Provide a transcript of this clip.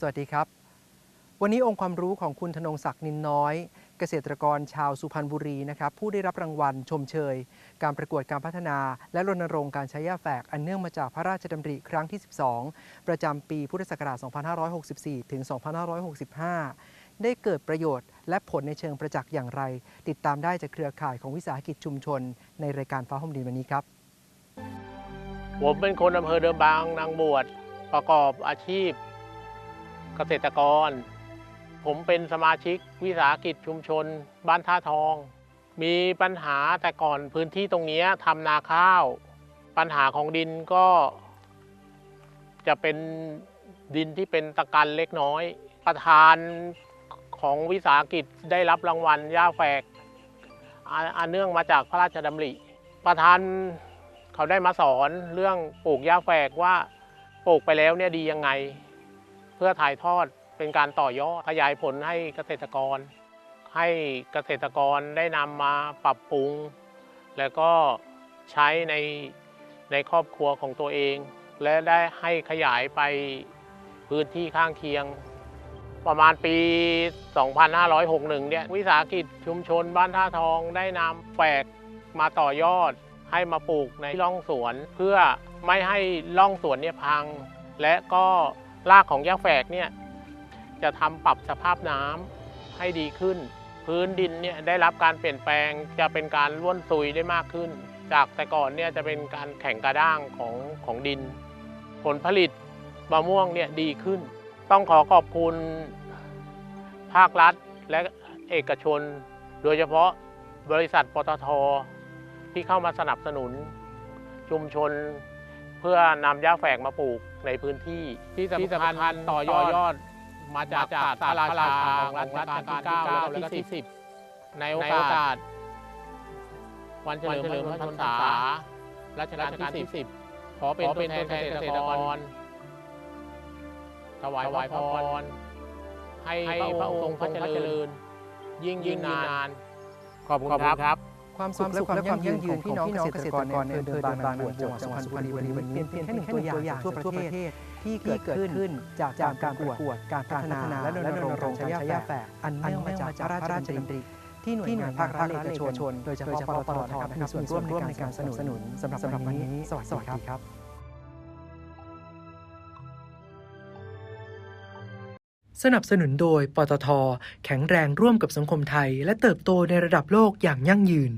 สวัสดีครับ วันนี้องค์ความรู้ของคุณธนงศักดิ์นินน้อย เกษตรกรชาวสุพรรณบุรีนะครับผู้ได้รับรางวัลชมเชย การประกวดการพัฒนา และรณรงค์การใช้ยาแฝกอันเนื่องมาจากพระราชดำริครั้งที่ 12 ประจำปีพุทธศักราช 2564 ถึง 2565 ได้เกิดประโยชน์ และผลในเชิงประจักษ์อย่างไร ติดตามได้จากเครือข่ายของวิสาหกิจชุมชน ในรายการฟ้าห้องดินวันนี้ครับผมเป็นคนอำเภอเดิมบางนางบวชประกอบอาชีพ กษตรกร ผมเป็นสมาชิกวิสาหกิจชุมชน บ้านท่าทอง มีปัญหาแต่ก่อนพื้นที่ตรงนี้ทำนาข้าว ปัญหาของดินก็ จะเป็นดินที่เป็นตะกันเล็กน้อย ประธานของวิสาหกิจได้รับรางวัลย่าแฝกอันเนื่องมาจากพระราชดำริ ประธานเขาได้มาสอนเรื่องปลูกหญ้าแฝกว่าปลูกไปแล้วเนี่ยดียังไง พื่อถ่ายทอดเป็นการต่อยอดขยายผลให้เกษตรกร ให้เกษตรกรได้นำมาปรับปรุง แล้วก็ใช้ในในครอบครัวของตัวเอง และได้ให้ขยายไปพื้นที่ข้างเคียง ประมาณปี 2561 เนี่ยวิสาหกิจชุมชนบ้านท่าทองได้นำแฝกมาต่อยอดให้มาปลูกในร่องสวน เพื่อไม่ให้ร่องสวนเนี่ยพัง และก็ รากของหญ้าแฝกเนี่ยจะทำปรับสภาพน้ำให้ดีขึ้น พื้นดินเนี่ยได้รับการเปลี่ยนแปลงจะเป็นการร่วนซุยได้มากขึ้น จากแต่ก่อนเนี่ยจะเป็นการแข็งกระด้างของของดิน ผลผลิตมะม่วงเนี่ยดีขึ้น ต้องขอขอบคุณภาครัฐและเอกชน โดยเฉพาะบริษัทปตทที่เข้ามาสนับสนุนชุมชนเพื่อนำหญ้าแฝกมาปลูก ในพื้นที่ที่สำคัญต่อยอดมาจากศาสตร์พระราชาของรัชกาลที่9แล้วก็ที่10 ในโอกาส วันเฉลิมพระชนมพรรษารัชกาลที่10 ขอเป็นตัวแทนเกษตรกร ถวายพรให้พระองค์ทรงพระเจริญ ยิ่งยิ่งนาน ขอบคุณครับ ความสุขและความยั่งยืนของพี่น้องเกษตรกรในอำเภอเดินบางนางบวชจังหวัดสุพรรณบุรีวันนี้เป็นเพียงแค่หนึ่งตัวอย่างทั่วประเทศที่เกิดขึ้นจากการประกวดการพัฒนาและรณรงค์ใช้ยาแฝกอันเนื่องมาจากพระราชดำริที่หน่วยงานภาครัฐและเอกชน โดยเฉพาะปตทนะครับมีส่วนร่วมในการสนับสนุนสำหรับวันนี้ สวัสดีครับ สนับสนุนโดย ปตท แข็งแรงร่วมกับสังคมไทย และเติบโตในระดับโลกอย่างยั่งยืน